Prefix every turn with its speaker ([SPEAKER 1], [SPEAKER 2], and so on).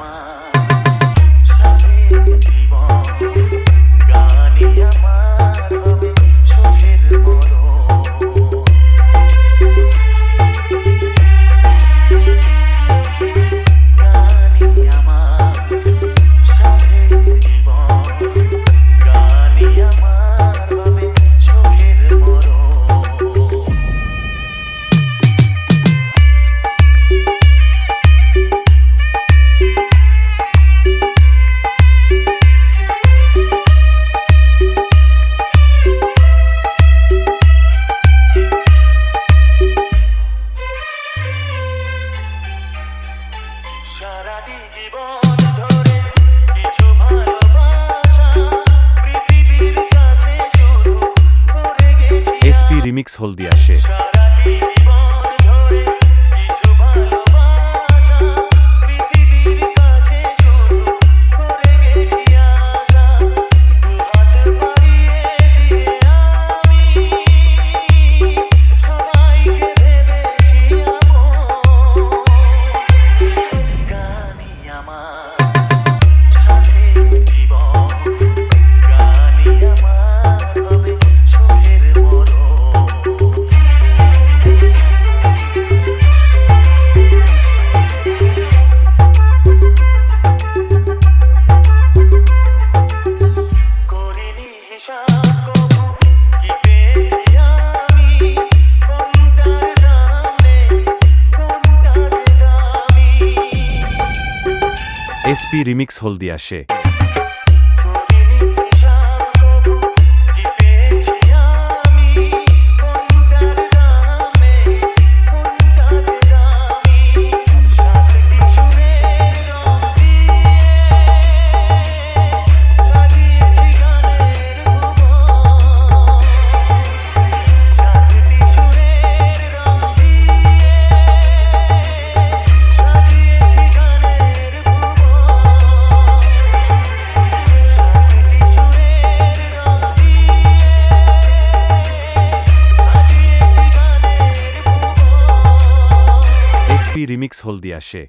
[SPEAKER 1] มา সারাদিন জীবন ধরে কিছু
[SPEAKER 2] SP remix Haldia
[SPEAKER 1] Sheikh.
[SPEAKER 2] SP remix Haldia সে। রিমিক্স হলদিয়া সে